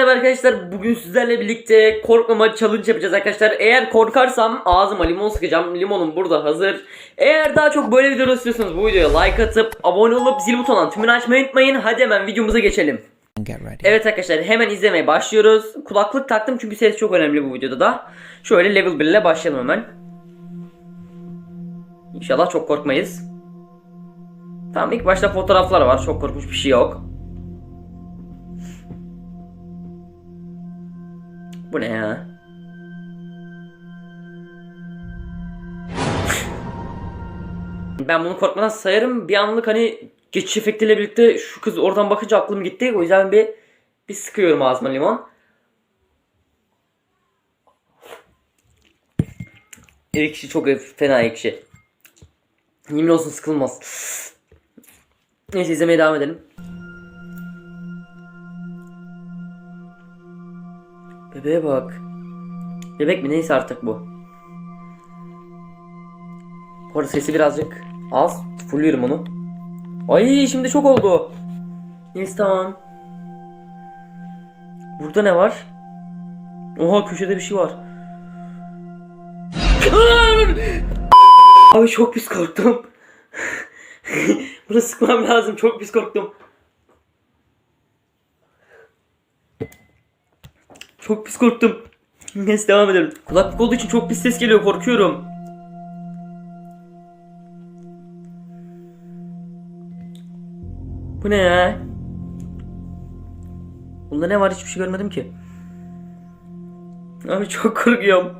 Merhaba arkadaşlar bugün sizlerle birlikte korkmama challenge yapacağız arkadaşlar. Eğer korkarsam ağzıma limon sıkacağım. Limonum burada hazır. Eğer daha çok böyle videolar istiyorsanız bu videoya like atıp abone olup zil butonundan tümünü açmayı unutmayın. Hadi hemen videomuza geçelim. Evet arkadaşlar hemen izlemeye başlıyoruz. Kulaklık taktım çünkü ses çok önemli bu videoda da. Şöyle level 1 ile başlayalım hemen. İnşallah çok korkmayız. Tamam ilk başta fotoğraflar var. Çok korkunç bir şey yok. Bu ne ya? Ben bunu korkmadan sayarım. Bir anlık hani geçiş efektiyle birlikte şu kız oradan bakınca aklım gitti. O yüzden bir bir sıkıyorum ağzıma limon. Ekşi çok fena ekşi. Yemin olsun sıkılmaz. Neyse izlemeye devam edelim. Bebeğe bak. Bebek mi neyse artık bu. Bu arada sesi birazcık az. Fulluyorum onu. Ay şimdi çok oldu. Neyse tamam. Burada ne var? Oha köşede bir şey var. Abi çok pis korktum. Bunu sıkmam lazım. Çok pis korktum. Çok pis korktum. Neyse devam edelim. Kulaklık olduğu için çok pis ses geliyor. Korkuyorum. Bu ne ya? Bunda ne var hiçbir şey görmedim ki. Abi çok korkuyorum.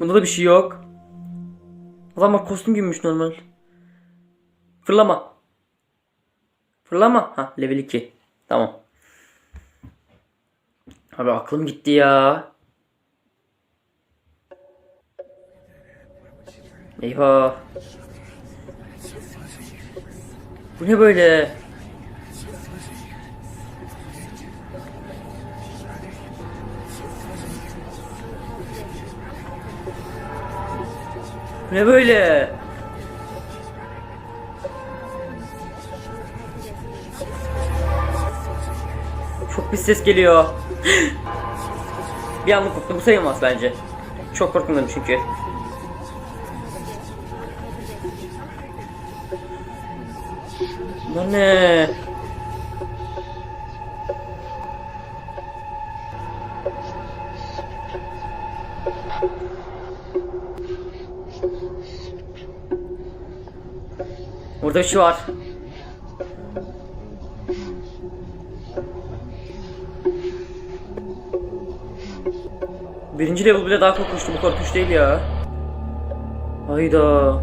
Bunda da bir şey yok. Adamlar kostüm giymiş normal. Fırlama. Fırlama. Ha level 2. Tamam. Abi aklım gitti ya. Eyvah. Bu ne böyle? Bu ne böyle? Çok bir ses geliyor. bir anlık korktum. Bu sayılmaz bence. Çok korkmadım çünkü. Bunlar ne? Burada bir şey var. Birinci level bile daha korkunçtu. Bu korkunç değil ya. Hayda.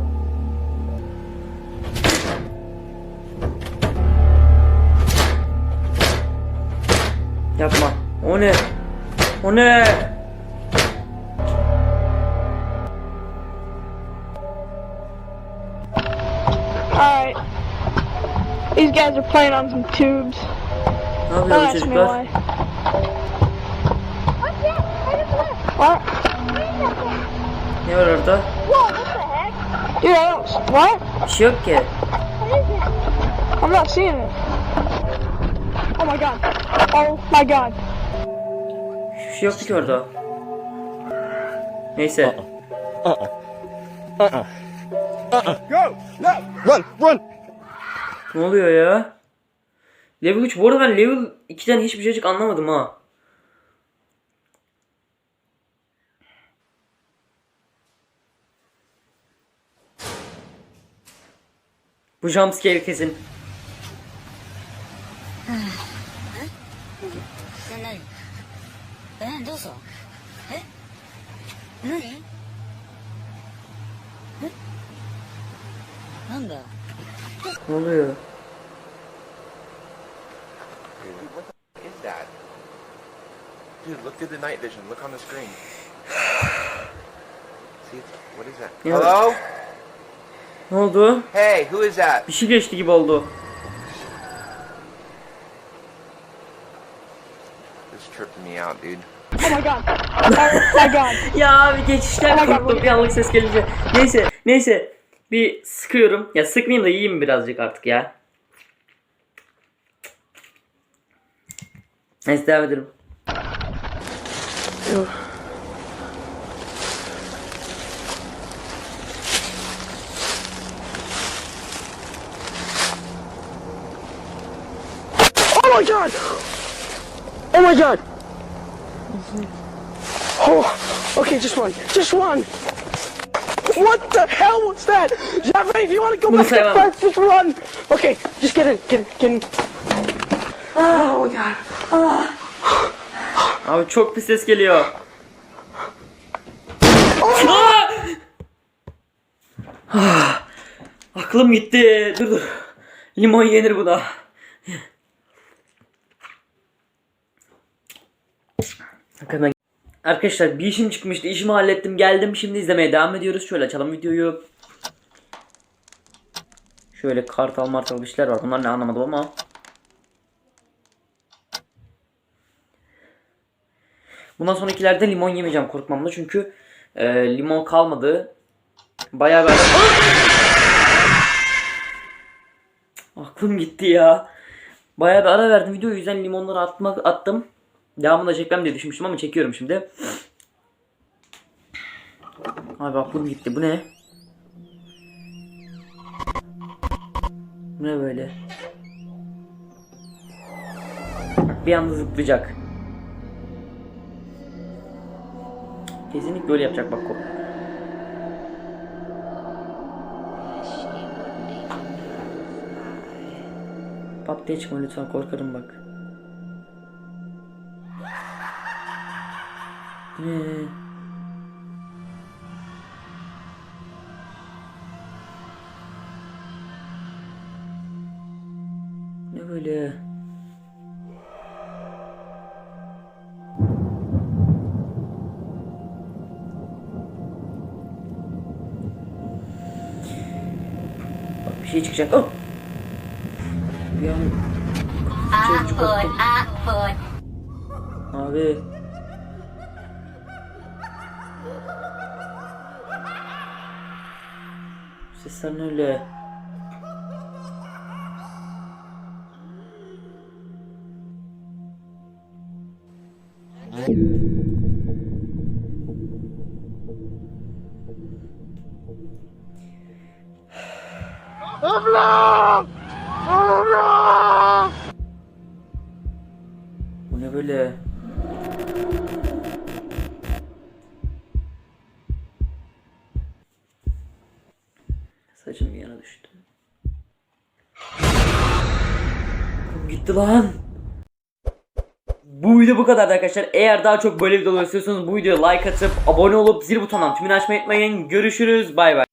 Yapma. O ne? O ne? Alright. These guys are playing on some tubes. Ne yapıyor bu çocuklar? What? Ne var orada? Dude, I don't. What? Bir şey yok ki. I'm not seeing it. Oh my god. Oh my god. Hiçbir şey yoktu ki orada. Neyse. Go! No! Run! Run! Ne oluyor ya? Level 3. Bu arada ben level 2'den hiçbir şeycik anlamadım ha. Bu jumpscare kesin. Ne oluyor? Dude, look through the night vision. Look on the screen. See, what is that? Hello? Ne oldu? Hey, who is that? Bir şey geçti gibi oldu. This tripped me out, dude. Oh my god. Oh my god. Ya abi geçişten Oh korktum bir anlık ses gelince. Neyse neyse. Bir sıkıyorum. Ya sıkmayayım da yiyeyim birazcık artık ya. Neyse devam edelim. God! Oh my god! Oh, okay, just one. Just one! What the hell was that? Jeffrey, if you want to go back sevmem. fast, just run! Okay, just get in, get in, get in. Oh my god. Abi çok pis ses geliyor. Aa! Ah! Aklım gitti. Dur dur. Limon yenir buna. Hakikaten. Arkadaşlar bir işim çıkmıştı. İşimi hallettim. Geldim. Şimdi izlemeye devam ediyoruz. Şöyle açalım videoyu. Şöyle kartal martal bir şeyler var. Bunlar ne anlamadım ama. Bundan sonrakilerde limon yemeyeceğim korkmamla çünkü e, limon kalmadı. Bayağı ben... Aklım gitti ya. Bayağı bir ara verdim video yüzden limonları atmak attım. Devamını da çekmem diye düşünmüştüm ama çekiyorum şimdi. Abi aklım gitti. Bu ne? Bu ne böyle? Bir anda zıplayacak. Kesinlikle öyle yapacak bak. Pat diye çıkma lütfen korkarım bak. Ne? Ne böyle? Bak bir şey çıkacak. Oh! Bir an Çocuk. Abi. Sesler ne öyle? Bu ne böyle? Saçım yana düştü. Gitti lan. Bu video bu kadar arkadaşlar. Eğer daha çok böyle videolar istiyorsanız bu videoya like atıp abone olup zil butonundan tümünü açmayı unutmayın. Görüşürüz. Bay bay.